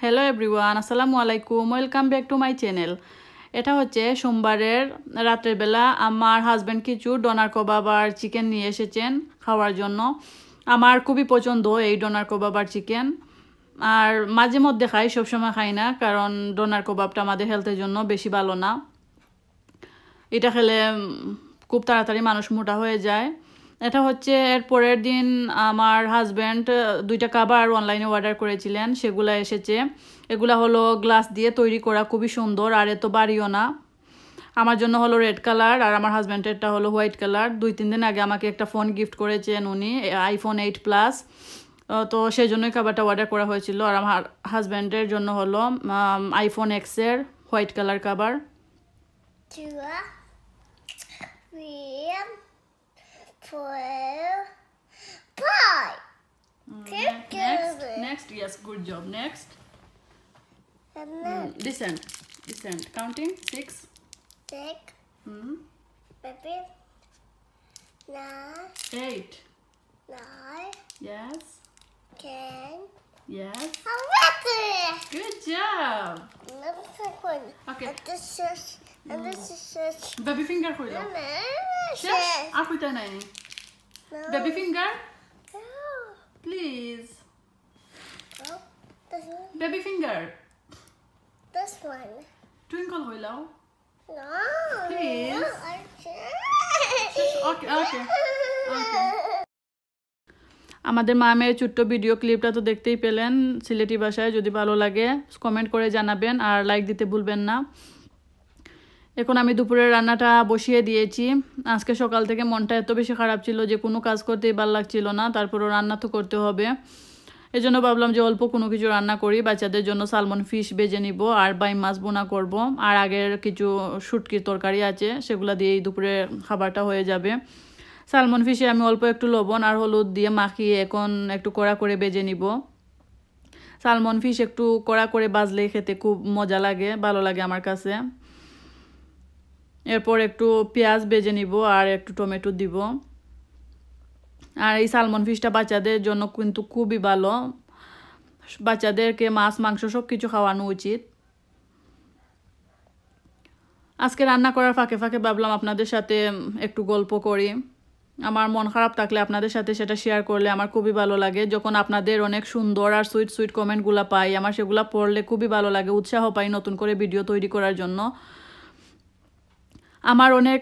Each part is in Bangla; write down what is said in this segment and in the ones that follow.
হ্যালো এভরিওয়ান আসসালামু আলাইকুম welcome back to my channel এটা হচ্ছে সোমবারের রাতের বেলা আমার হাজব্যান্ড কিছু ডোনার কবাব আর চিকেন নিয়ে এসেছেন খাওয়ার জন্য। আমার খুবই পছন্দ এই ডোনার কবাব আর চিকেন আর মাঝে মধ্যে খাই, সবসময় খাই না, কারণ ডোনার কবাবটা আমাদের হেলথের জন্য বেশি ভালো না। এটা খেলে খুব তাড়াতাড়ি মানুষ মোটা হয়ে যায়। এটা হচ্ছে এর পরের দিন আমার হাজব্যান্ড দুইটা কাবার অনলাইনে অর্ডার করেছিলেন, সেগুলো এসেছে। এগুলা হলো গ্লাস দিয়ে তৈরি করা, খুবই সুন্দর, আর এত বাড়িও না। আমার জন্য হলো রেড কালার আর আমার হাজব্যান্ডেরটা হলো হোয়াইট কালার দুই, তিন দিন আগে আমাকে একটা ফোন গিফট করেছেন উনি আইফোন এইট প্লাস তো সেই জন্যই কাবারটা অর্ডার করা হয়েছিল। আর আমার হাজব্যান্ডের জন্য হলো আইফোন এক্সের white colour cover apple pie. Mm, Take next, next, yes, good job. Next. Mm, descent, descent. Counting six. Six. Hmm. Maybe nine. Eight. Nine. Yes. Ten. Yes. Good job. Okay. Just. Baby finger হইল শেষ. আর কইতা নাই. Baby finger. Please this one. Baby finger This one. Twinkle হইলাও No. Please. Okay okay okay আমাদের মা মেয়ের ছোট্ট ভিডিও ক্লিপটা তো দেখতেই পেলেন সিলেটি ভাষায় যদি ভালো লাগে কমেন্ট করে জানাবেন আর লাইক দিতে ভুলবেন না এখন আমি দুপুরের রান্নাটা বসিয়ে দিয়েছি। আজকে সকাল থেকে মনটা এত বেশি খারাপ ছিল যে কোনো কাজ করতেই ভালো লাগছিল না, তারপরও রান্না তো করতে হবে। এই জন্য ভাবলাম যে অল্প কোনো কিছু রান্না করি, বাচ্চাদের জন্য সালমন ফিশ বেজে নিব আর বাই মাছ বোনা করব। আর আগের কিছু শুটকির তরকারি আছে, সেগুলো দিয়েই দুপুরে খাবারটা হয়ে যাবে। সালমন ফিশে আমি অল্প একটু লবণ আর হলুদ দিয়ে মাখিয়ে এখন একটু কড়া করে বেজে নিব। সালমন ফিশ একটু কড়া করে বাজলে খেতে খুব মজা লাগে, ভালো লাগে আমার কাছে। এরপর একটু পেঁয়াজ বেজে নিব আর একটু টমেটো দিব। আর এই সালমন ফিশটা বাচ্চাদের জন্য কিন্তু খুবই ভালো। বাচ্চাদেরকে মাছ, মাংস সব কিছু খাওয়ানো উচিত। আজকে রান্না করার ফাঁকে ফাঁকে ভাবলাম আপনাদের সাথে একটু গল্প করি। আমার মন খারাপ থাকলে আপনাদের সাথে সেটা শেয়ার করলে আমার খুবই ভালো লাগে। যখন আপনাদের অনেক সুন্দর আর সুইট সুইট কমেন্টগুলো পাই, আমার সেগুলো পড়লে খুবই ভালো লাগে, উৎসাহ পাই নতুন করে ভিডিও তৈরি করার জন্য। আমার অনেক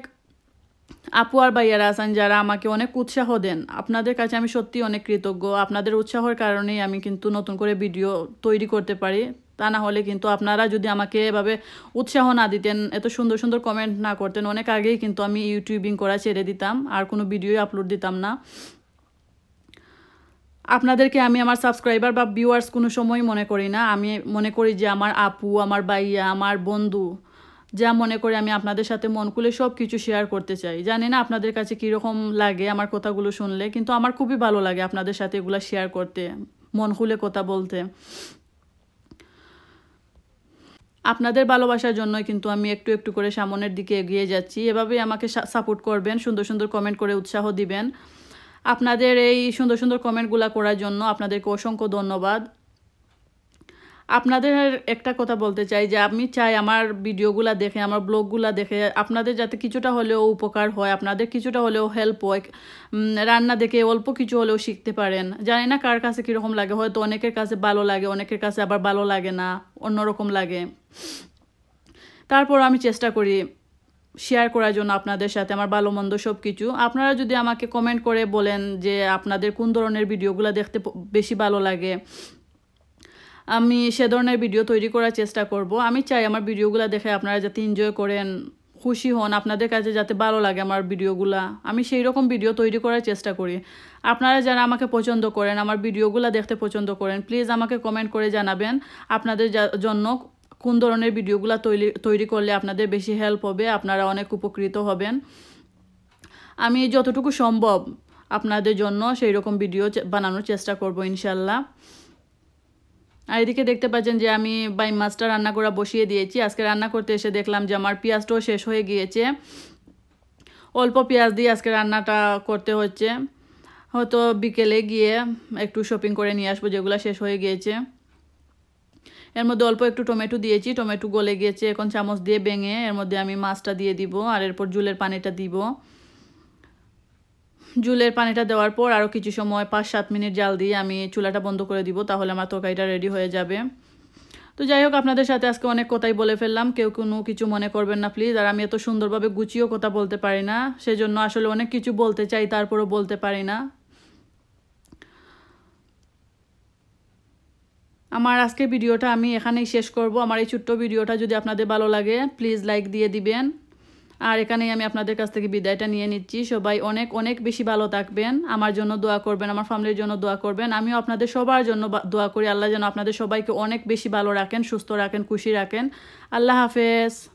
আপু আর ভাইয়ারা আছেন যারা আমাকে অনেক উৎসাহ দেন। আপনাদের কাছে আমি সত্যি অনেক কৃতজ্ঞ। আপনাদের উৎসাহের কারণেই আমি কিন্তু নতুন করে ভিডিও তৈরি করতে পারি। তা না হলে কিন্তু আপনারা যদি আমাকে এভাবে উৎসাহ না দিতেন, এত সুন্দর সুন্দর কমেন্ট না করতেন, অনেক আগেই কিন্তু আমি ইউটিউবিং করা ছেড়ে দিতাম আর কোনো ভিডিও আপলোড দিতাম না। আপনাদেরকে আমি আমার সাবস্ক্রাইবার বা ভিউয়ার্স কোনো সময় মনে করি না। আমি মনে করি যে আমার আপু, আমার ভাইয়া, আমার বন্ধু যা মনে করে আমি আপনাদের সাথে মন খুলে সব কিছু শেয়ার করতে চাই। জানি না আপনাদের কাছে কীরকম লাগে আমার কথাগুলো শুনলে, কিন্তু আমার খুবই ভালো লাগে আপনাদের সাথে এগুলো শেয়ার করতে, মন খুলে কথা বলতে। আপনাদের ভালোবাসার জন্যই কিন্তু আমি একটু একটু করে সামনের দিকে এগিয়ে যাচ্ছি। এভাবেই আমাকে সাপোর্ট করবেন, সুন্দর সুন্দর কমেন্ট করে উৎসাহ দিবেন। আপনাদের এই সুন্দর সুন্দর কমেন্টগুলো করার জন্য আপনাদেরকে অসংখ্য ধন্যবাদ। আপনাদের একটা কথা বলতে চাই যে আমি চাই আমার ভিডিওগুলা দেখে, আমার ব্লগগুলা দেখে আপনাদের যাতে কিছুটা হলেও উপকার হয়, আপনাদের কিছুটা হলেও হেল্প হয় রান্না দেখে অল্প কিছু হলেও শিখতে পারেন। জানি না কার কাছে কীরকম লাগে, হয়তো অনেকের কাছে ভালো লাগে, অনেকের কাছে আবার ভালো লাগে না, অন্যরকম লাগে। তারপর আমি চেষ্টা করি শেয়ার করার জন্য আপনাদের সাথে, আমার ভালো মন্দ সব কিছু আপনারা যদি আমাকে কমেন্ট করে বলেন যে আপনাদের কোন ধরনের ভিডিওগুলো দেখতে বেশি ভালো লাগে। আমি সে ধরনের ভিডিও তৈরি করার চেষ্টা করব। আমি চাই আমার ভিডিওগুলো দেখে আপনারা যাতে এনজয় করেন, খুশি হন, আপনাদের কাছে যাতে ভালো লাগে আমার ভিডিওগুলা আমি সেই রকম ভিডিও তৈরি করার চেষ্টা করি। আপনারা যারা আমাকে পছন্দ করেন, আমার ভিডিওগুলো দেখতে পছন্দ করেন প্লিজ আমাকে কমেন্ট করে জানাবেন। আপনাদের জন্য কোন ধরনের ভিডিওগুলো তৈরি তৈরি করলে আপনাদের বেশি হেল্প হবে, আপনারা অনেক উপকৃত হবেন। আমি যতটুকু সম্ভব আপনাদের জন্য সেই রকম ভিডিও বানানোর চেষ্টা করব, ইনশাল্লাহ। আর এদিকে দেখতে পাচ্ছেন যে আমি বাই মাছটা রান্না করা বসিয়ে দিয়েছি। আজকে রান্না করতে এসে দেখলাম যে আমার পেঁয়াজটাও শেষ হয়ে গিয়েছে। অল্প পেঁয়াজ দিয়ে আজকে রান্নাটা করতে হচ্ছে। হয়তো বিকেলে গিয়ে একটু শপিং করে নিয়ে আসব, যেগুলো শেষ হয়ে গিয়েছে। এর মধ্যে অল্প একটু টমেটো দিয়েছি। টমেটো গলে গিয়েছে, এখন চামচ দিয়ে ভেঙে এর মধ্যে আমি মাছটা দিয়ে দিব আর এরপর জুলের পানিটা দিব। জুলের পানিটা দেওয়ার পর আরও কিছু সময়, পাঁচ, সাত মিনিট জাল দিয়ে আমি চুলাটা বন্ধ করে দিব, তাহলে আমার তরকারিটা রেডি হয়ে যাবে। তো যাই হোক, আপনাদের সাথে আজকে অনেক কথাই বলে ফেললাম, কেউ কোনো কিছু মনে করবেন না প্লিজ আর আমি এত সুন্দরভাবে গুছিয়েও কথা বলতে পারি না, সেজন্য আসলে অনেক কিছু বলতে চাই, তারপরও বলতে পারি না। আমার আজকের ভিডিওটা আমি এখানেই শেষ করব। আমার এই ছোট্ট ভিডিওটা যদি আপনাদের ভালো লাগে প্লিজ লাইক দিয়ে দিবেন। আর এখানেই আমি আপনাদের কাছ থেকে বিদায়টা নিয়ে নিচ্ছি। সবাই অনেক অনেক বেশি ভালো থাকবেন। আমার জন্য দোয়া করবেন, আমার ফ্যামিলির জন্য দোয়া করবেন। আমিও আপনাদের সবার জন্য দোয়া করি। আল্লাহ যেন আপনাদের সবাইকে অনেক বেশি ভালো রাখেন, সুস্থ রাখেন, খুশি রাখেন। আল্লাহ হাফেজ।